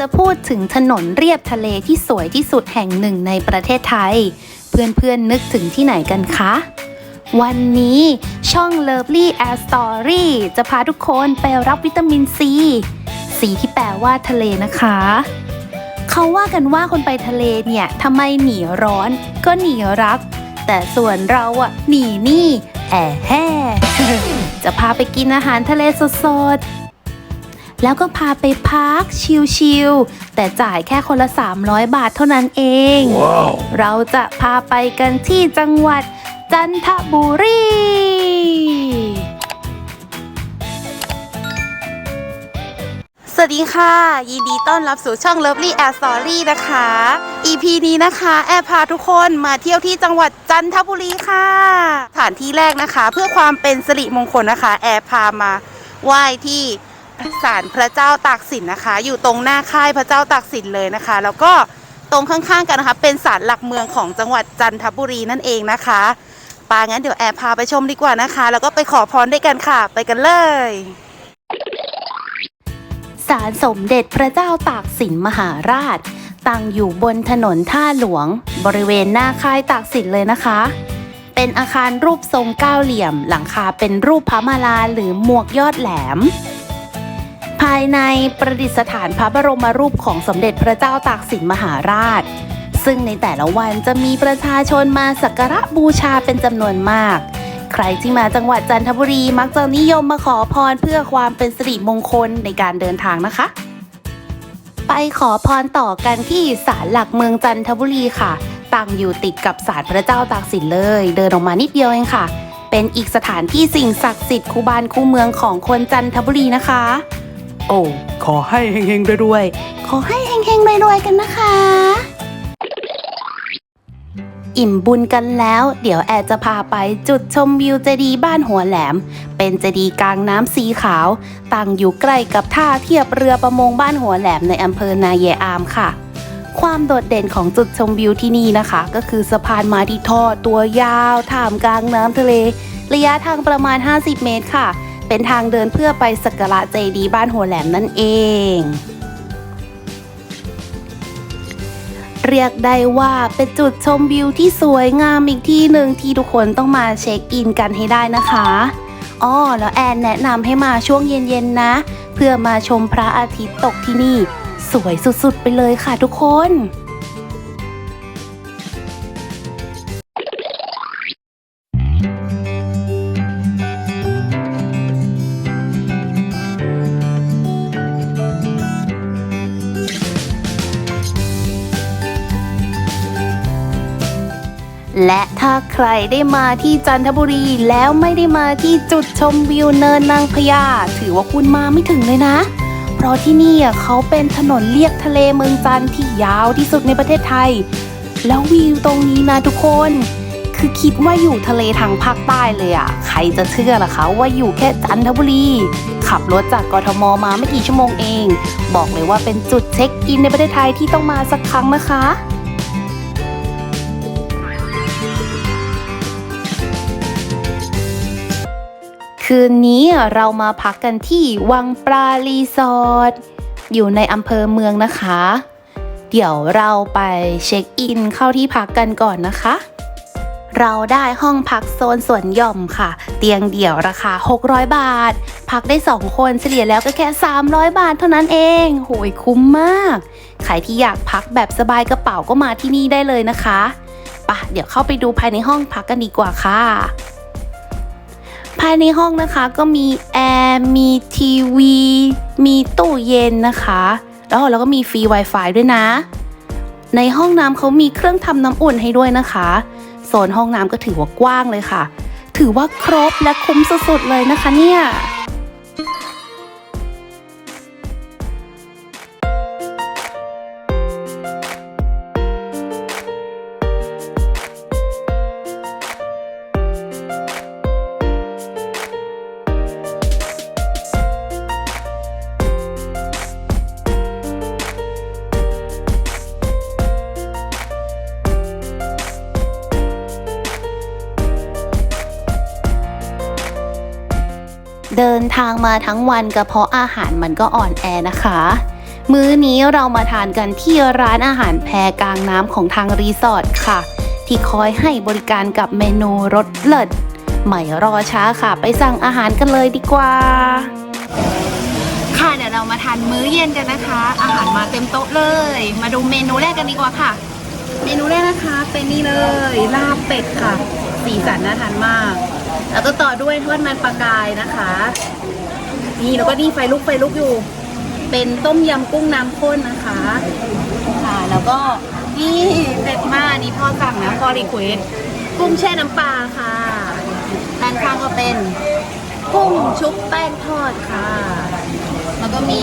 จะพูดถึงถนนเรียบทะเลที่สวยที่สุดแห่งหนึ่งในประเทศไทย เพื่อนๆนึกถึงที่ไหนกันคะ วันนี้ช่อง Lovely Air Story จะพาทุกคนไปรับวิตามินซีสีที่แปลว่าทะเลนะคะ เขาว่ากันว่าคนไปทะเลเนี่ยทำไมหนีร้อนก็หนีรัก แต่ส่วนเราอะหนีหนี่แอะแห่จะพาไปกินอาหารทะเลสด แล้วก็พาไปพักชิลๆ แต่จ่ายแค่คนละ 300 บาทเท่านั้นเอง Wow. เราจะพาไปกันที่จังหวัดจันทบุรีสวัสดีค่ะ ยินดีต้อนรับสู่ช่อง Lovely Air Story นะคะ EP นี้นะคะ แอร์พาทุกคนมาเที่ยวที่จังหวัดจันทบุรีค่ะสถานที่แรกนะคะ เพื่อความเป็นสิริมงคลนะคะ แอร์พามาไหว้ที่ ศาลพระเจ้าตากสินนะคะ อยู่ตรงหน้าค่ายพระเจ้าตากสินเลยนะคะ แล้วก็ตรงข้างๆกันนะคะ เป็นศาลหลักเมืองของจังหวัดจันทบุรีนั่นเองนะคะปางั้นเดี๋ยวแอร์พาไปชมดีกว่านะคะ แล้วก็ไปขอพรด้วยกันค่ะ ไปกันเลยศาลสมเด็จพระเจ้าตากสินมหาราช ตั้งอยู่บนถนนท่าหลวง บริเวณหน้าค่ายตากสินเลยนะคะ เป็นอาคารรูปทรงเก้าเหลี่ยม หลังคาเป็นรูปพระมาลาหรือหมวกยอดแหลม ภายในประดิษฐานพระบรมรูปของสมเด็จพระเจ้าตากสินมหาราช ซึ่งในแต่ละวันจะมีประชาชนมาสักการะบูชาเป็นจำนวนมาก ใครที่มาจังหวัดจันทบุรีมักจะนิยมมาขอพรเพื่อความเป็นสิริมงคลในการเดินทางนะคะ ไปขอพรต่อกันที่ศาลหลักเมืองจันทบุรีค่ะตั้งอยู่ติดกับศาลพระเจ้าตากสินเลย เดินออกมานิดเดียวเองค่ะ เป็นอีกสถานที่สิ่งศักดิ์สิทธิ์คู่บ้านคู่เมืองของคนจันทบุรีนะคะ โอ้ ขอให้เฮงๆรวยๆ ขอให้เฮงๆรวยๆกันนะคะ อิ่มบุญกันแล้ว เดี๋ยวแอร์จะพาไปจุดชมวิวเจดีย์บ้านหัวแหลม เป็นเจดีย์กลางน้ำสีขาว ตั้งอยู่ใกล้กับท่าเทียบเรือประมงบ้านหัวแหลมในอำเภอนาเยอามค่ะความโดดเด่นของจุดชมวิวที่นี่นะคะ ก็คือสะพานไม้ที่ทอดตัวยาวท่ามกลางน้ำทะเล ระยะทางประมาณ 50 เมตรค่ะ เป็นทางเดินเพื่อไปสักการะเจดีย์บ้านหัวแหลมนั่นเอง เรียกได้ว่าเป็นจุดชมวิวที่สวยงามอีกที่หนึ่งที่ทุกคนต้องมาเช็คอินกันให้ได้นะคะอ้อแล้วแอนแนะนำให้มาช่วงเย็นๆนะ เพื่อมาชมพระอาทิตย์ตกที่นี่ สวยสุดๆไปเลยค่ะทุกคน และถ้าใครได้มาที่จันทบุรีแล้วไม่ได้มาที่จุดชมวิวเนินนางพญาถือว่าคุณมาไม่ถึงเลยนะ เพราะที่นี่เขาเป็นถนนเลียบทะเลเมืองจันที่ยาวที่สุดในประเทศไทย แล้ววิวตรงนี้นะทุกคน คือคิดว่าอยู่ทะเลทางภาคใต้เลยอะ ใครจะเชื่อล่ะคะว่าอยู่แค่จันทบุรี ขับรถจากกทมมาไม่กี่ชั่วโมงเอง บอกเลยว่าเป็นจุดเช็คอินในประเทศไทยที่ต้องมาสักครั้งนะคะ คืนนี้เรามาพักกันที่วังปลารีสอร์ทอยู่ในอำเภอเมืองนะคะ เดี๋ยวเราไปเช็คอินเข้าที่พักกันก่อนนะคะ เราได้ห้องพักโซนสวนหย่อมค่ะ เตียงเดี่ยวราคา 600 บาท พักได้ 2 คนเฉลี่ยแล้วก็แค่ 300 บาทเท่านั้นเองโหยคุ้มมาก ใครที่อยากพักแบบสบายกระเป๋าก็มาที่นี่ได้เลยนะคะปะเดี๋ยวเข้าไปดูภายในห้องพักกันดีกว่าค่ะ ภายในห้องนะคะก็มีแอร์มีทีวี มีตู้เย็นนะคะ แล้วเราก็มีฟรี Wi-Fi ด้วยนะ ในห้องน้ำเขามีเครื่องทำน้ำอุ่นให้ด้วยนะคะโซนห้องน้ำก็ถือว่ากว้างเลยค่ะ ถือว่าครบและคุ้มสุดๆเลยนะคะเนี่ย เดินทางมาทั้งวันกระเพาะอาหารมันก็อ่อนแอนะคะ มื้อนี้เรามาทานกันที่ร้านอาหารแพกลางน้ำของทางรีสอร์ทค่ะ ที่คอยให้บริการกับเมนูรสเลิศไม่รอช้าค่ะ ไปสั่งอาหารกันเลยดีกว่า ค่ะเดี๋ยวเรามาทานมื้อเย็นกันนะคะ อาหารมาเต็มโต๊ะเลย มาดูเมนูแรกกันดีกว่าค่ะ เมนูแรกนะคะเป็นนี่เลยลาบเป็ดค่ะ สีสันน่าทานมาก แล้วก็ต่อด้วยทอดมันปลากายนะคะ นี่แล้วก็นี่ไฟลุกไฟลุกอยู่ เป็นต้มยำกุ้งน้ำข้นนะคะค่ะแล้วก็นี่เด็ดมานี่พ่อสั่งนะพ่อรีเควสกุ้งแช่น้ำปลาค่ะด้านข้างก็เป็นกุ้งชุบแป้งทอดค่ะ แล้วก็มี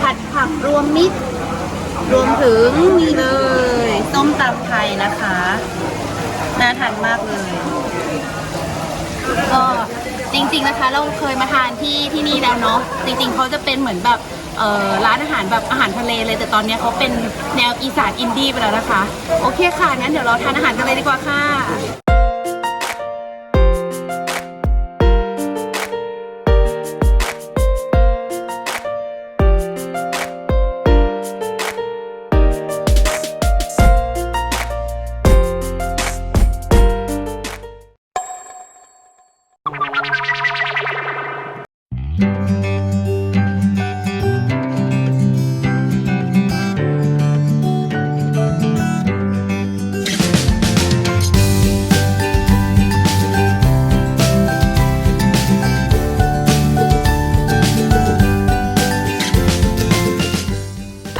ผัดผักรวมมิตร รวมถึงนี่เลยส้มตำไทยนะคะ น่าทานมากเลย ก็จริง ๆนะคะ เราเคยมาทานที่ที่นี่แล้วเนาะจริง ๆเขาจะเป็นเหมือนแบบเอ่อร้านอาหารแบบอาหารทะเลเลย แต่ตอนเนี้ยเขาเป็นแนวอีสานอินดี้ไปแล้วนะคะ โอเคค่ะงั้นเดี๋ยวเราทานอาหารกันเลยดีกว่าค่ะ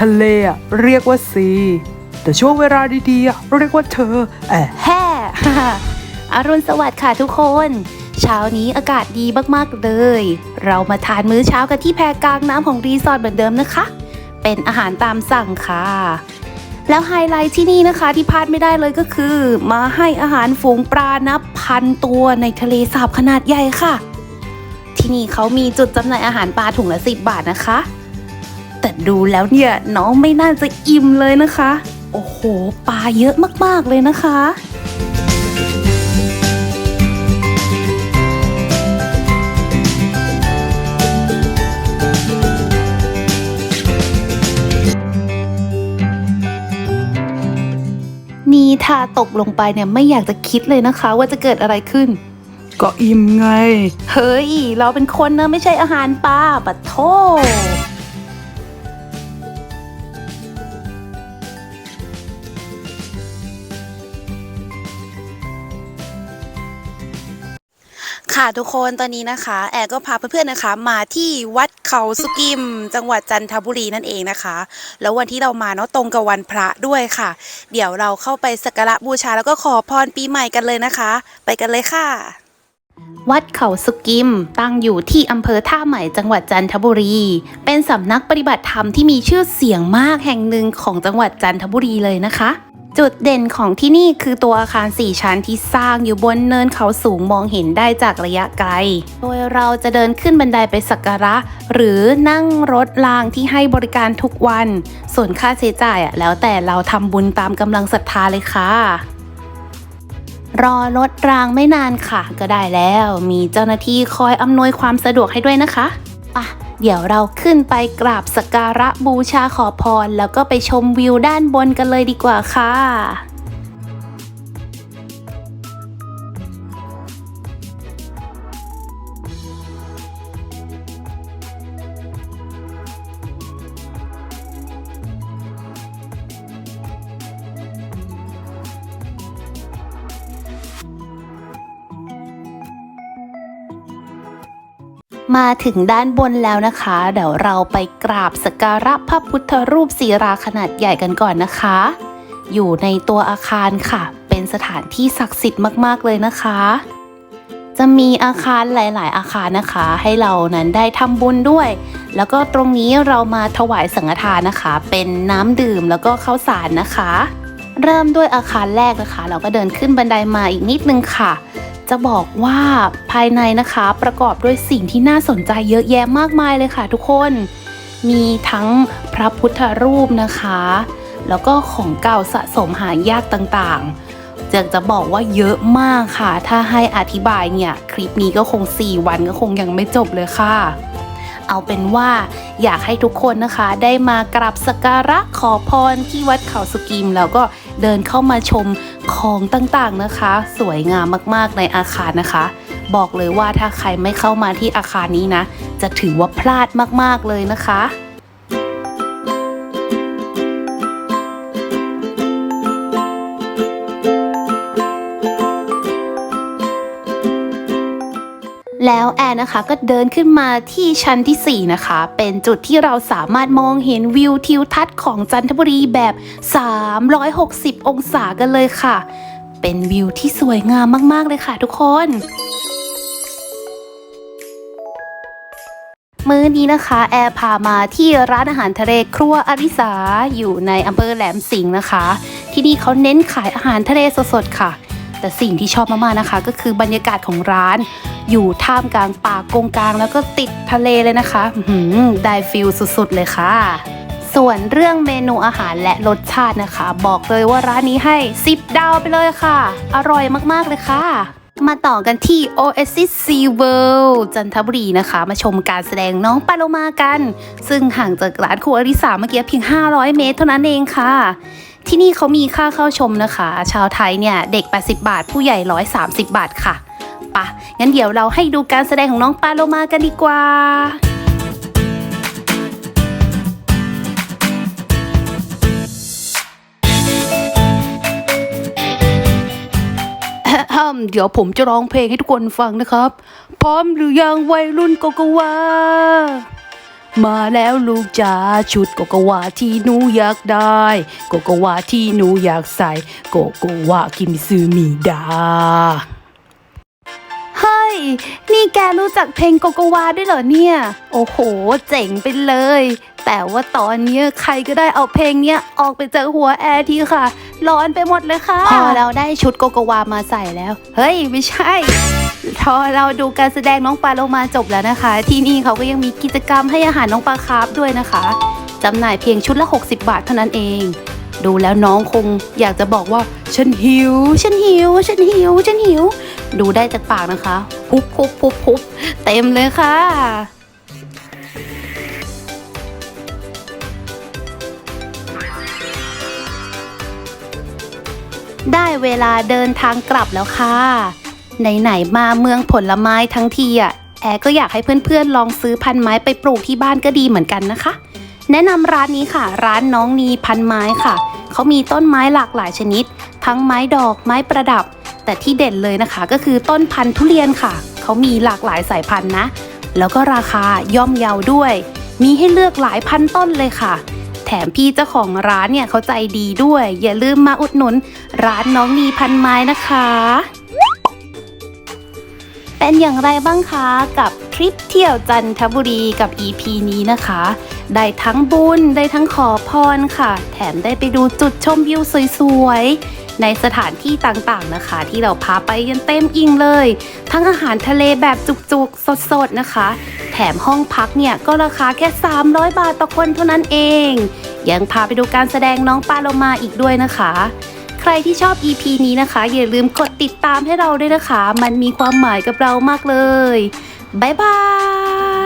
ทะเลอะเรียกว่าซีแต่ช่วงเวลาดีๆอะเรียกว่าเธอแอะแฮ่อรุณสวัสดิ์ค่ะทุกคน เช้านี้อากาศดีมากๆเลย เรามาทานมื้อเช้ากันที่แพกลางน้ำของรีสอร์ทเหมือนเดิมนะคะ เป็นอาหารตามสั่งค่ะ แล้วไฮไลท์ที่นี่นะคะที่พลาดไม่ได้เลยก็คือ มาให้อาหารฝูงปลานับพันตัวในทะเลสาบขนาดใหญ่ค่ะ ที่นี่เขามีจุดจำหน่ายอาหารปลาถุงละสิบบาทนะคะ แต่ดูแล้วเนี่ยน้องไม่น่าจะอิ่มเลยนะคะ โอ้โหปลาเยอะมากๆเลยนะคะนี่ถ้าตกลงไปเนี่ยไม่อยากจะคิดเลยนะคะ ว่าจะเกิดอะไรขึ้น ก็อิ่มไง เฮ้ย เราเป็นคนนะไม่ใช่อาหารปลาปะโท ค่ะทุกคนตอนนี้นะคะ แอร์ก็พาเพื่อนๆนะคะ มาที่วัดเขาสุกิม จังหวัดจันทบุรีนั่นเองนะคะ แล้ววันที่เรามาเนาะตรงกับวันพระด้วยค่ะ เดี๋ยวเราเข้าไปสักการะบูชาแล้วก็ขอพรปีใหม่กันเลยนะคะ ไปกันเลยค่ะ วัดเขาสุกิม ตั้งอยู่ที่อำเภอท่าใหม่จังหวัดจันทบุรี เป็นสำนักปฏิบัติธรรมที่มีชื่อเสียงมากแห่งหนึ่งของจังหวัดจันทบุรีเลยนะคะ จุดเด่นของที่นี่คือตัวอาคาร 4 ชั้นที่สร้างอยู่บนเนินเขาสูงมองเห็นได้จากระยะไกล โดยเราจะเดินขึ้นบันไดไปสักการะ หรือนั่งรถรางที่ให้บริการทุกวัน ส่วนค่าใช้จ่ายอะแล้วแต่เราทำบุญตามกำลังศรัทธาเลยค่ะ รอรถรางไม่นานค่ะ ก็ได้แล้ว มีเจ้าหน้าที่คอยอำนวยความสะดวกให้ด้วยนะคะอะ เดี๋ยวเราขึ้นไปกราบสักการะบูชาขอพร แล้วก็ไปชมวิวด้านบนกันเลยดีกว่าค่ะ มาถึงด้านบนแล้วนะคะ เดี๋ยวเราไปกราบสักการะพระพุทธรูปศิราขนาดใหญ่กันก่อนนะคะ อยู่ในตัวอาคารค่ะ เป็นสถานที่ศักดิ์สิทธิ์มากๆเลยนะคะ จะมีอาคารหลาย ๆ อาคารนะคะ ให้เรานั้นได้ทำบุญด้วย แล้วก็ตรงนี้เรามาถวายสังฆทานนะคะ เป็นน้ำดื่มแล้วก็ข้าวสารนะคะ เริ่มด้วยอาคารแรกนะคะ เราก็เดินขึ้นบันไดมาอีกนิดนึงค่ะ จะบอกว่าภายในนะคะประกอบด้วยสิ่งที่น่าสนใจเยอะแยะมากมายเลยค่ะ ทุกคน มีทั้งพระพุทธรูปนะคะ แล้วก็ของเก่าสะสมหายากต่างๆจะจะบอกว่าเยอะมากค่ะ ถ้าให้อธิบายเนี่ย คลิปนี้ก็คง 4 วันก็คงยังไม่จบเลยค่ะเอาเป็นว่าอยากให้ทุกคนนะคะได้มากราบสักการะขอพรที่วัดเขาสุกิม แล้วก็ เดินเข้ามาชมของต่างๆนะคะ สวยงามมากๆในอาคารนะคะ บอกเลยว่าถ้าใครไม่เข้ามาที่อาคารนี้นะ จะถือว่าพลาดมากๆเลยนะคะ แล้วแอนนะคะก็เดินขึ้นมาที่ชั้นทีสี่ 4 นะคะ เป็นจุดที่เราสามารถมองเห็นวิวทิวทัศน์ของจันทบุรีแบบ 360 องศากันเลยค่ะ เป็นวิวที่สวยงามมาก ๆ เลยค่ะทุกคนมื้อนี้นะคะ แอร์พามาที่ร้านอาหารทะเลครัวอาริสาอยู่ในอำเภอแหลมสิงห์นะคะ ที่นี่เขาเน้นขายอาหารทะเลสดๆค่ะ แต่สิ่งที่ชอบมากๆนะคะ ก็คือบรรยากาศของร้าน อยู่ท่ามกลางป่ากงกลาง แล้วก็ติดทะเลเลยนะคะได้ฟิลสุดๆเลยค่ะ ส่วนเรื่องเมนูอาหารและรสชาตินะคะ บอกเลยว่าร้านนี้ให้ 10 ดาวไปเลยค่ะ อร่อยมากๆเลยค่ะมาต่อกันที่ Oasis Sea World จันทบุรีนะคะ มาชมการแสดงน้องปาโลมากัน ซึ่งห่างจากร้านครัวอริสาเมื่อกี้เพียง 500 เมตรเท่านั้นเองค่ะ ที่นี่เขามีค่าเข้าชมนะคะ ชาวไทยเนี่ย เด็ก 80 บาท ผู้ใหญ่ 130 บาทค่ะ ปะงั้นเดี๋ยวเราให้ดูการแสดงของน้องปาโลมากันดีกว่าเดี๋ยวผมจะร้องเพลงให้ทุกคนฟังนะครับ พร้อมหรือยังวัยรุ่นโกโกวา มาแล้วลูกจ๋าชุดโกโกวาที่หนูอยากได้โกโกวาที่หนูอยากใส่โกโกวาคิมิซึมิดา นี่แกรู้จักเพลงโกโกวาด้วยเหรอเนี่ย โอ้โห เจ๋งไปเลย แต่ว่าตอนเนี้ยใครก็ได้เอาเพลงเนี้ยออกไปจากหัวแอร์ทีค่ะ ร้อนไปหมดเลยค่ะ พอเราได้ชุดโกโกวามาใส่แล้ว เฮ้ย ไม่ใช่พอเราดูการแสดงน้องปลาโลมาจบแล้วนะคะ ที่นี่เขาก็ยังมีกิจกรรมให้อาหารน้องปลาคาร์ฟด้วยนะคะจำหน่ายเพียงชุดละ 60 บาทเท่านั้นเอง ดูแล้วน้องคงอยากจะบอกว่า ฉันหิว ฉันหิว ฉันหิว ฉันหิว ดูได้จากปากนะคะ พุบพุบพุบพุบเต็มเลยค่ะ ได้เวลาเดินทางกลับแล้วค่ะ ไหนๆมาเมืองผลไม้ทั้งทีอะแอร์ก็อยากให้เพื่อนๆลองซื้อพันไม้ไปปลูกที่บ้านก็ดีเหมือนกันนะคะ แนะนำร้านนี้ค่ะ ร้านน้องนีพันไม้ค่ะ เขามีต้นไม้หลากหลายชนิด ทั้งไม้ดอกไม้ประดับ แต่ที่เด่นเลยนะคะก็คือต้นพันธุ์ทุเรียนค่ะ เขามีหลากหลายสายพันธุ์นะ แล้วก็ราคาย่อมเยาด้วย มีให้เลือกหลายพันต้นเลยค่ะ แถมพี่เจ้าของร้านเนี่ยเขาใจดีด้วย อย่าลืมมาอุดหนุน ร้านน้องนีพันไม้นะคะ เป็นอย่างไรบ้างคะกับทริปเที่ยวจันทบุรีกับ EP นี้นะคะ ได้ทั้งบุญได้ทั้งขอพรค่ะ แถมได้ไปดูจุดชมวิวสวยๆ ในสถานที่ต่างๆนะคะ ที่เราพาไปกันเต็มอิ่งเลย ทั้งอาหารทะเลแบบจุกๆ สดๆนะคะ แถมห้องพักเนี่ยก็ราคาแค่ 300 บาทต่อคนเท่านั้นเอง ยังพาไปดูการแสดงน้องปลาโลมาอีกด้วยนะคะใครที่ชอบ EP นี้นะคะ อย่าลืมกดติดตามให้เราด้วยนะคะ มันมีความหมายกับเรามากเลย บ๊ายบาย